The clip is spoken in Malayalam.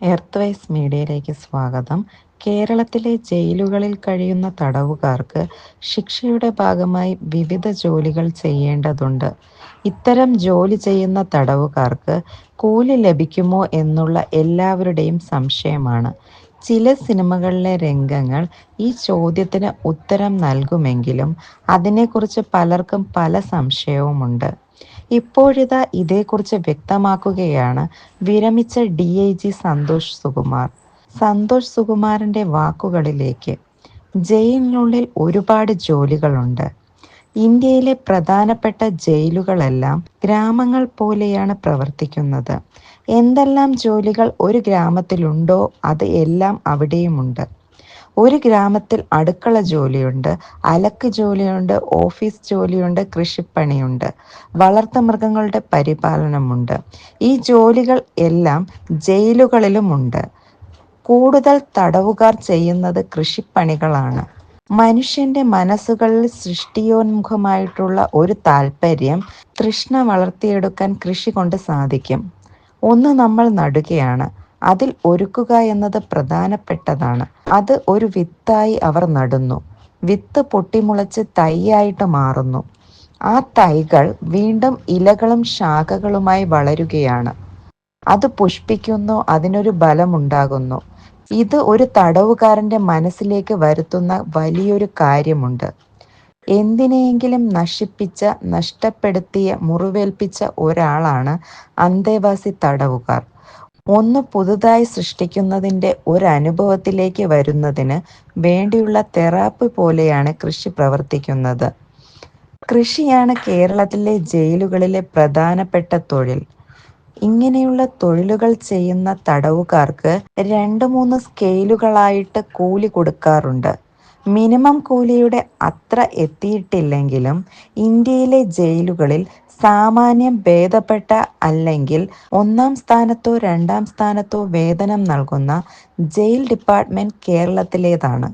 എർത്ത് വൈസ് മീഡിയയിലേക്ക് സ്വാഗതം. കേരളത്തിലെ ജയിലുകളിൽ കഴിയുന്ന തടവുകാർക്ക് ശിക്ഷയുടെ ഭാഗമായി വിവിധ ജോലികൾ ചെയ്യേണ്ടതുണ്ട്. ഇത്തരം ജോലി ചെയ്യുന്ന തടവുകാർക്ക് കൂലി ലഭിക്കുമോ എന്നുള്ള എല്ലാവരുടെയും സംശയമാണ്. ചില സിനിമകളിലെ രംഗങ്ങൾ ഈ ചോദ്യത്തിന് ഉത്തരം നൽകുമെങ്കിലും അതിനെക്കുറിച്ച് പലർക്കും പല സംശയവുമുണ്ട്. ഇപ്പോഴിതാ ഇതേക്കുറിച്ച് വ്യക്തമാക്കുകയാണ് വിരമിച്ച D I G Santhosh Sukumar. Santhosh സുകുമാരന്റെ വാക്കുകളിലേക്ക് ജയിലിനുള്ളിൽ ഒരുപാട് ജോലികളുണ്ട്. ഇന്ത്യയിലെ പ്രധാനപ്പെട്ട ജയിലുകളെല്ലാം ഗ്രാമങ്ങൾ പോലെയാണ് പ്രവർത്തിക്കുന്നത്. എന്തെല്ലാം ജോലികൾ ഒരു ഗ്രാമത്തിലുണ്ടോ അത് എല്ലാം അവിടെയുമുണ്ട്. ഒരു ഗ്രാമത്തിൽ അടുക്കള ജോലിയുണ്ട് അലക്ക് ജോലിയുണ്ട് ഓഫീസ് ജോലിയുണ്ട് കൃഷിപ്പണിയുണ്ട് വളർത്തുമൃഗങ്ങളുടെ പരിപാലനമുണ്ട്. ഈ ജോലികൾ എല്ലാം ജയിലുകളിലുമുണ്ട്. കൂടുതൽ തടവുകാർ ചെയ്യുന്നത് കൃഷിപ്പണികളാണ്. മനുഷ്യന്റെ മനസ്സുകളിൽ സൃഷ്ടിയോന്മുഖമായിട്ടുള്ള ഒരു താല്പര്യം തൃഷ്ണ വളർത്തിയെടുക്കാൻ കൃഷി കൊണ്ട് സാധിക്കും. ഒന്ന് നമ്മൾ നടുകയാണ്. അതിൽ ഒരുക്കുക എന്നത് പ്രധാനപ്പെട്ടതാണ്. അത് ഒരു വിത്തായി അവർ നടുന്നു. വിത്ത് പൊട്ടിമുളച്ച് തൈയായിട്ട് മാറുന്നു. ആ തൈകൾ വീണ്ടും ഇലകളും ശാഖകളുമായി വളരുകയാണ്. അത് പുഷ്പിക്കുന്നു അതിനൊരു ബലമുണ്ടാകുന്നു. ഇത് ഒരു തടവുകാരന്റെ മനസ്സിലേക്ക് വരുത്തുന്ന വലിയൊരു കാര്യമുണ്ട്. എന്തിനെയെങ്കിലും നശിപ്പിച്ച നഷ്ടപ്പെടുത്തിയ മുറിവേൽപ്പിച്ച ഒരാളാണ് അന്തേവാസി തടവുകാർ. ഒന്ന് പുതുതായി സൃഷ്ടിക്കുന്നതിന്റെ ഒരനുഭവത്തിലേക്ക് വരുന്നതിന് വേണ്ടിയുള്ള തെറാപ്പി പോലെയാണ് കൃഷി പ്രവർത്തിക്കുന്നത്. കൃഷിയാണ് കേരളത്തിലെ ജയിലുകളിലെ പ്രധാനപ്പെട്ട തൊഴിൽ. ഇങ്ങനെയുള്ള തൊഴിലുകൾ ചെയ്യുന്ന തടവുകാർക്ക് രണ്ട് മൂന്ന് സ്കെയിലുകളായിട്ട് കൂലി കൊടുക്കാറുണ്ട്. മിനിമം കൂലിയുടെ അത്ര എത്തിയിട്ടില്ലെങ്കിലും ഇന്ത്യയിലെ ജയിലുകളിൽ സാമാന്യം ഭേദപ്പെട്ട അല്ലെങ്കിൽ ഒന്നാം സ്ഥാനത്തോ രണ്ടാം സ്ഥാനത്തോ വേതനം നൽകുന്ന ജയിൽ ഡിപ്പാർട്ട്മെന്റ് കേരളത്തിലേതാണ്.